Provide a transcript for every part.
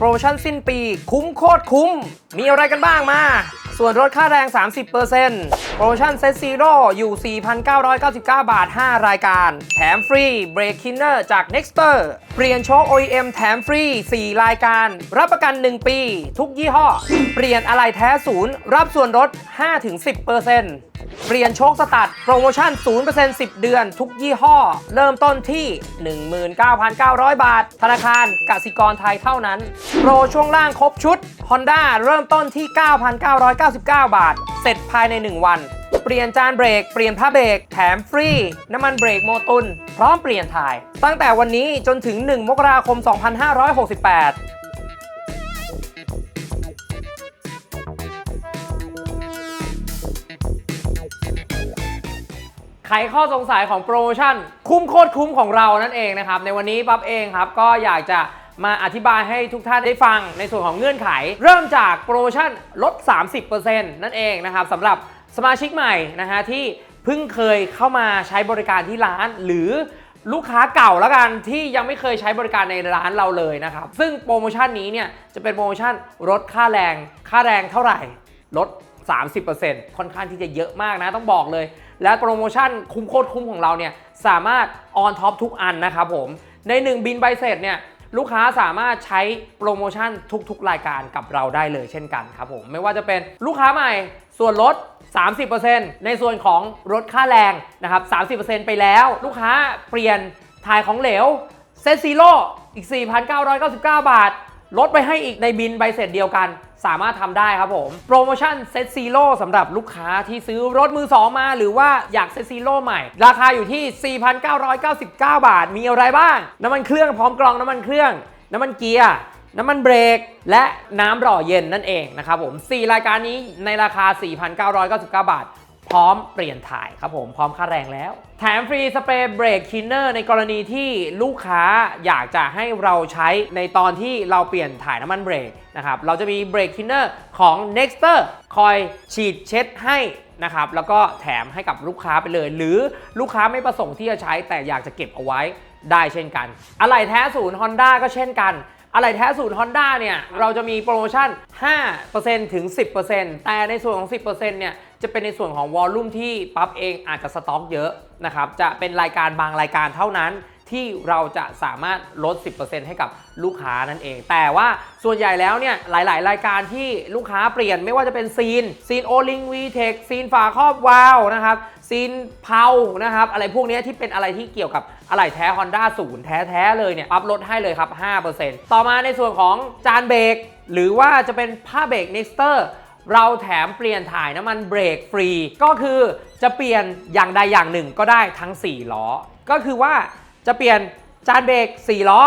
โปรโมชั่นสิ้นปี คุ้มโคตรคุ้ม มีอะไรกันบ้างมา ส่วนลดค่าแรง 30%โปรโมชั่นเซตซีโร่อยู่ 4,999 บาท 5 รายการ แถมฟรีเบรกคินเนอร์จาก Nexter เปลี่ยนโชค OEM แถมฟรี 4 รายการ รับประกัน 1 ปี ทุกยี่ห้อ เปลี่ยนอะไหล่แท้ศูนย์รับส่วนลด 5-10%เปลี่ยนโชคสตัดโปรโมชั่น 0% 10 เดือน ทุกยี่ห้อ เริ่มต้นที่ 19,900 บาท ธนาคารกสิกรไทยเท่านั้น โปรช่วงล่างครบชุด Honda เริ่มต้นที่ 9,999 บาท เสร็จภายใน 1 วัน เปลี่ยนจานเบรก เปลี่ยนผ้าเบรก แถมฟรี น้ำมันเบรกโมตุน พร้อมเปลี่ยนถ่าย ตั้งแต่วันนี้จนถึง 1 มกราคม 2568 ไขข้อสงสัยของโปรโมชั่น คุ้มโคตรคุ้มของเรานั่นเองนะครับ ในวันนี้ปั๊บเองครับก็อยากจะมาอธิบายให้ทุกท่านได้ฟังในส่วนของเงื่อนไข เริ่มจากโปรโมชั่นลด 30%นั่นเองนะครับสำหรับสมาชิกใหม่นะฮะที่เพิ่งเคยเข้ามาใช้บริการที่ร้านหรือลูกค้าเก่าแล้วกันที่ยังไม่เคยใช้บริการในร้านเราเลยนะครับ ซึ่งโปรโมชั่นนี้เนี่ยจะเป็นโปรโมชั่นลดค่าแรง ค่าแรงเท่าไหร่ลด 30%ค่อนข้างที่จะเยอะมากนะต้องบอกเลย และโปรโมชั่นคุ้มโคตรคุ้มของเราเนี่ยสามารถออนท็อปทุกอันนะครับผมใน 1 บินใบเสร็จเนี่ยลูกค้าสามารถใช้โปรโมชั่นทุกๆ รายการกับเราได้เลยเช่นกันครับผมไม่ว่าจะเป็นลูกค้าใหม่ส่วนลด 30%ในส่วนของลดค่าแรงนะครับ 30%ไปแล้ว ลูกค้าเปลี่ยนถ่ายของเหลวเซตซีโร่อีก 4,999 บาท ลดไปให้อีกในบินใบเสร็จเดียวกันสามารถทำได้ครับผม โปรโมชั่นเซตซีโร่สำหรับลูกค้าที่ซื้อรถมือ 2 มา หรือว่าอยากเซตซีโร่ใหม่ ราคาอยู่ที่ 4,999 บาท มีอะไรบ้าง น้ำมันเครื่องพร้อมกรองน้ำมันเครื่อง น้ำมันเกียร์น้ำมันเบรก และน้ำหล่อเย็นนั่นเองนะครับผม 4 รายการนี้ในราคา 4,999 บาท พร้อมเปลี่ยนถ่ายครับผมพร้อมค่าแรงแล้ว แถมฟรีสเปรย์เบรกคินเนอร์ในกรณีที่ลูกค้าอยากจะให้เราใช้ในตอนที่เราเปลี่ยนถ่ายน้ำมันเบรกนะครับเราจะมีเบรกคินเนอร์ของ Nexter คอยฉีดเช็ดให้นะครับแล้วก็แถมให้กับลูกค้าไปเลย หรือลูกค้าไม่ประสงค์ที่จะใช้แต่อยากจะเก็บเอาไว้ได้เช่นกัน อะไหล่แท้ศูนย์ Honda ก็เช่นกัน อะไหล่แท้สูตร Honda เนี่ย เราจะมีโปรโมชั่น 5%ถึง 10%แต่ในส่วนของ 10%เนี่ย จะเป็นในส่วนของวอลลุ่มที่ปั๊บเองอาจจะสต็อกเยอะนะครับ จะเป็นรายการบางรายการเท่านั้นที่เราจะสามารถลด 10%ให้กับลูกค้านั่นเอง แต่ว่าส่วนใหญ่แล้วเนี่ยหลาย ๆ รายการที่ลูกค้าเปลี่ยนไม่ว่าจะเป็นซีน ซีนโอลิงวีเทคซีนฝาครอบวาล์วนะครับ ซีนเพานะครับ อะไรพวกนี้ที่เป็นอะไรที่เกี่ยวกับอะไหล่แท้ Honda ศูนย์แท้ ๆ เลยเนี่ยปั๊บลดให้เลยครับ 5%ต่อมาในส่วนของจานเบรกหรือว่าจะเป็นผ้าเบรก Nexter เร เราแถมเปลี่ยนถ่ายน้ำมันเบรกฟรี ก็คือจะเปลี่ยนอย่างใดอย่างหนึ่งก็ได้ทั้ง 4 ล้อ ก็คือว่าจะเปลี่ยนจานเบรก 4 ล้อ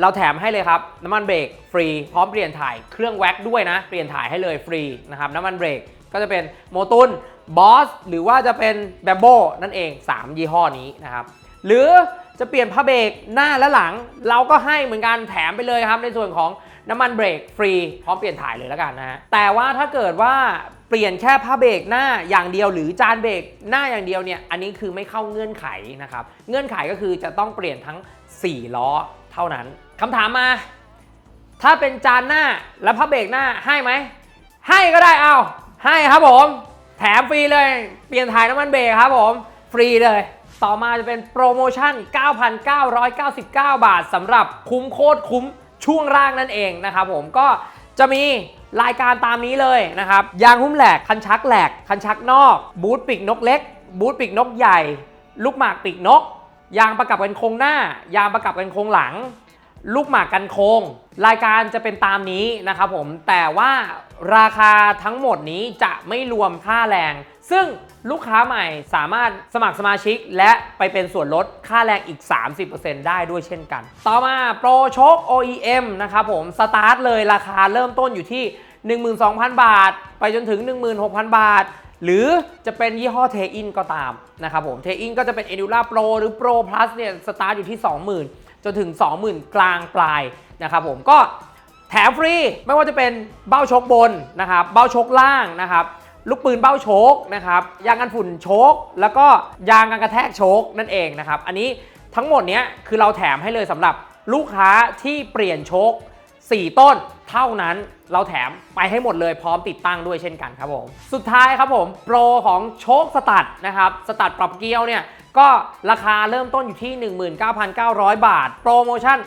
เราแถมให้เลยครับ น้ำมันเบรกฟรี พร้อมเปลี่ยนถ่ายเครื่องแว็กด้วยนะ เปลี่ยนถ่ายให้เลยฟรีนะครับน้ำมันเบรกก็จะเป็นโมตุนบอสหรือว่าจะเป็นแบมโบนั่นเอง 3 ยี่ห้อนี้นะครับหรือจะเปลี่ยนผ้าเบรกหน้าและหลัง เราก็ให้เหมือนกันแถมไปเลยครับในส่วนของ น้ำมันเบรกฟรีพร้อมเปลี่ยนถ่ายเลยแล้วกันนะฮะแต่ว่าถ้าเกิดว่าเปลี่ยนแค่ผ้าเบรกหน้าอย่างเดียวหรือจานเบรกหน้าอย่างเดียวเนี่ยอันนี้คือไม่เข้าเงื่อนไขนะครับเงื่อนไขก็คือจะต้องเปลี่ยนทั้ง 4 ล้อเท่านั้นคำถามมา ถ้าเป็นจานหน้าและผ้าเบรกหน้าให้ไหมให้ก็ได้เอาให้ครับผมแถมฟรีเลยเปลี่ยนถ่ายน้ำมันเบรกครับผมฟรีเลยต่อมาจะเป็นโปรโมชั่น 9,999 บาทสำหรับคุ้มโคตรคุ้ม ช่วงล่างนั่นเองนะครับผมก็จะมีรายการตามนี้เลยนะครับ ยางหุ้มแหลก คันชักแหลก คันชักนอก บูทปีกนกเล็ก บูทปีกนกใหญ่ ลูกหมากปีกนก ยางประกับกันโครงหน้า ยางประกับกันโครงหลัง ลูกหมากกันโคง รายการจะเป็นตามนี้นะครับผม แต่ว่าราคาทั้งหมดนี้จะไม่รวมค่าแรง ซึ่งลูกค้าใหม่สามารถสมัครสมาชิก และไปเป็นส่วนลดค่าแรงอีก 30%ได้ด้วยเช่นกัน ต่อมาโปรโชค OEM นะครับผม สตาร์ทเลยราคาเริ่มต้นอยู่ที่ 12,000 บาท ไปจนถึง 16,000 บาทหรือจะเป็นยี่ห้อเทอินก็ตามนะครับผม เทอินก็จะเป็น e n u l a Pro หรือ Pro Plus เนี่ยสตาร์ทอยู่ที่ 20,000 จนถึง 20,000 กลางปลายนะครับผมก็แถมฟรีไม่ว่าจะเป็นเบ้าชกบนนะครับเบ้าชกล่างนะครับลูกปืนเบ้าโชกนะครับยางกันฝุ่นโชกแล้วก็ยางกันกระแทกโชกนั่นเองนะครับอันนี้ทั้งหมดเนี้ยคือเราแถมให้เลยสำหรับลูกค้าที่เปลี่ยนโชก4 ต้นเท่านั้นเราแถมไปให้หมดเลยพร้อมติดตั้งด้วยเช่นกันครับผม สุดท้ายครับผม โปรของโชคสตัดนะครับสตัดปรับเกลียวเนี่ย ก็ราคาเริ่มต้นอยู่ที่ 19,900 บาท โปรโมชั่น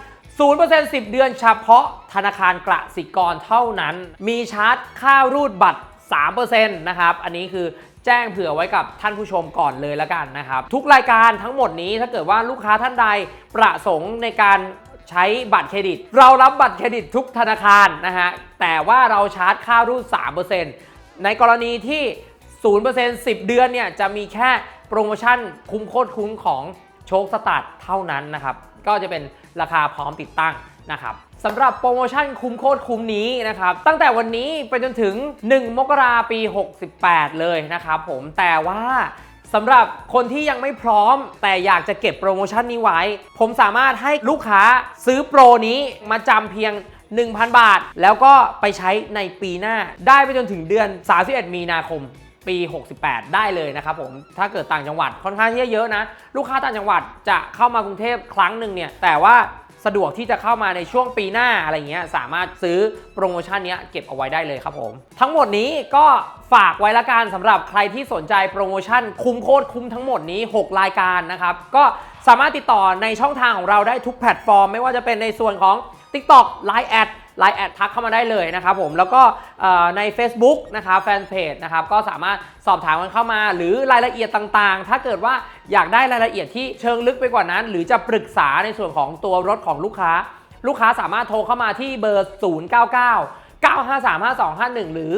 0% 10 เดือนเฉพาะธนาคารกระสิกรเท่านั้น มีชาร์จค่ารูดบัตร 3%นะครับ อันนี้คือแจ้งเผื่อไว้กับท่านผู้ชมก่อนเลยแล้วกันนะครับ ทุกรายการทั้งหมดนี้ถ้าเกิดว่าลูกค้าท่านใดประสงค์ในการใช้บัตรเครดิต เรารับบัตรเครดิตทุกธนาคารนะฮะแต่ว่าเราชาร์จค่ารูด 3%ในกรณีที่ 0% 10 เดือนเนี่ยจะมีแค่โปรโมชั่นคุ้มโคตรคุ้มของโชคสตาร์ทเท่านั้นนะครับ ก็จะเป็นราคาพร้อมติดตั้งนะครับสำหรับโปรโมชั่นคุ้มโคตรคุ้มนี้นะครับ ตั้งแต่วันนี้ไปจนถึง 1 มกราปี 68 เลยนะครับผมแต่ว่าสำหรับคนที่ยังไม่พร้อม แต่อยากจะเก็บโปรโมชั่นนี้ไว้ ผมสามารถให้ลูกค้าซื้อโปรนี้มาจำเพียง 1,000 บาท แล้วก็ไปใช้ในปีหน้าได้ไปจนถึงเดือน 31 มีนาคม ปี 68 ได้เลยนะครับผม ถ้าเกิดต่างจังหวัดค่อนข้างที่จะเยอะนะ ลูกค้าต่างจังหวัดจะเข้ามากรุงเทพครั้งหนึ่งเนี่ย แต่ว่าสะดวกที่จะเข้ามาในช่วงปีหน้าอะไรเงี้ย สามารถซื้อโปรโมชั่นนี้เก็บเอาไว้ได้เลยครับผม ทั้งหมดนี้ก็ฝากไว้ละกันสำหรับใครที่สนใจโปรโมชั่นคุ้มโคตรคุ้มทั้งหมดนี้ 6 รายการนะครับ ก็สามารถติดต่อในช่องทางของเราได้ทุกแพลตฟอร์ม ไม่ว่าจะเป็นในส่วนของ TikTok Line แอด ไลน์แอดทักเข้ามาได้เลยนะครับผมแล้วก็ใน Facebook นะครับแฟนเพจนะครับก็สามารถสอบถามกันเข้ามา หรือรายละเอียดต่างๆ ถ้าเกิดว่าอยากได้รายละเอียดที่เชิงลึกไปกว่านั้น หรือจะปรึกษาในส่วนของตัวรถของลูกค้า ลูกค้าสามารถโทรเข้ามาที่เบอร์ 099 953 5251 หรือ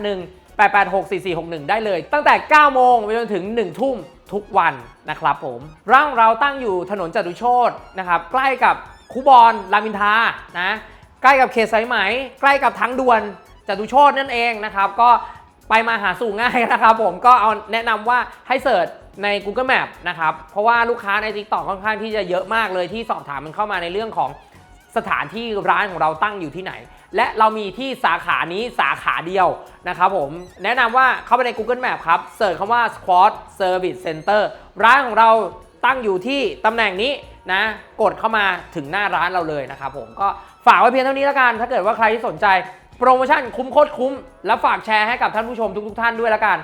081 886 4461 ได้เลย ตั้งแต่ 9 โมงไปจนถึง 1 ทุ่มทุกวันนะครับผมร่างเราตั้งอยู่ถนนจตุโชตนะครับ ใกล้กับคูบอนรามอินทานะ ใกล้กับเขตสายไหม ใกล้กับทางด่วนจตุโชตนั่นเองนะครับ ก็ไปมาหาสู่ง่ายนะครับ ผมก็เอาแนะนำว่าให้เสิร์ชใน Google Map นะครับ เพราะว่าลูกค้าใน TikTok ค่อนข้างที่จะเยอะมากเลยที่สอบถามมันเข้ามาในเรื่องของสถานที่ร้านของเราตั้งอยู่ที่ไหน และเรามีที่สาขานี้สาขาเดียวนะครับผมแนะนำว่าเข้าไปใน Google Map ครับเสิร์ชคำว่า Squad Service Center ร้านของเราตั้งอยู่ที่ตำแหน่งนี้นะ กดเข้ามาถึงหน้าร้านเราเลยนะครับผมก็ ฝากไว้เพียงเท่านี้แล้วกัน ถ้าเกิดว่าใครที่สนใจ โปรโมชั่นคุ้มโคตรคุ้ม แล้วฝากแชร์ให้กับท่านผู้ชมทุกๆ ท่านด้วยแล้วกัน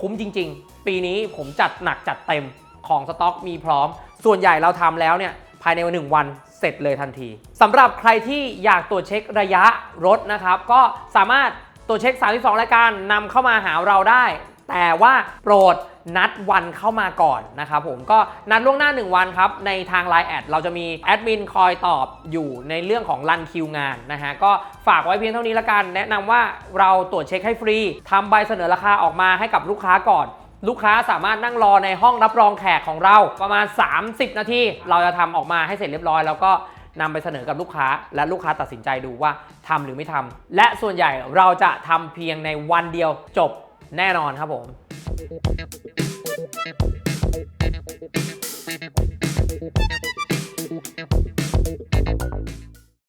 คุ้มจริง ๆ ปีนี้ผมจัดหนักจัดเต็มของสต็อกมีพร้อม ส่วนใหญ่เราทำแล้วเนี่ยภายในวันหนึ่งวันเสร็จเลยทันทีสำหรับใครที่อยากตรวจเช็คระยะรถนะครับ ก็สามารถตรวจเช็ค 32 รายการนำเข้ามาหาเราได้ แต่ว่าโปรด นัดวันเข้ามาก่อนนะครับผมก็นัดล่วงหน้า 1 วันครับ ในทาง Line แอดเราจะมีแอดมินคอยตอบอยู่ในเรื่องของรันคิวงานนะฮะก็ฝากไว้เพียงเท่านี้ละกัน แนะนำว่าเราตรวจเช็คให้ฟรีทำใบเสนอราคาออกมาให้กับลูกค้าก่อนลูกค้าสามารถนั่งรอในห้องรับรองแขกของเราประมาณ 30 นาที เราจะทำออกมาให้เสร็จเรียบร้อย แล้วก็นำไปเสนอกับลูกค้า และลูกค้าตัดสินใจดูว่าทำหรือไม่ทำและส่วนใหญ่เราจะทำเพียงในวันเดียวจบแน่นอนครับผม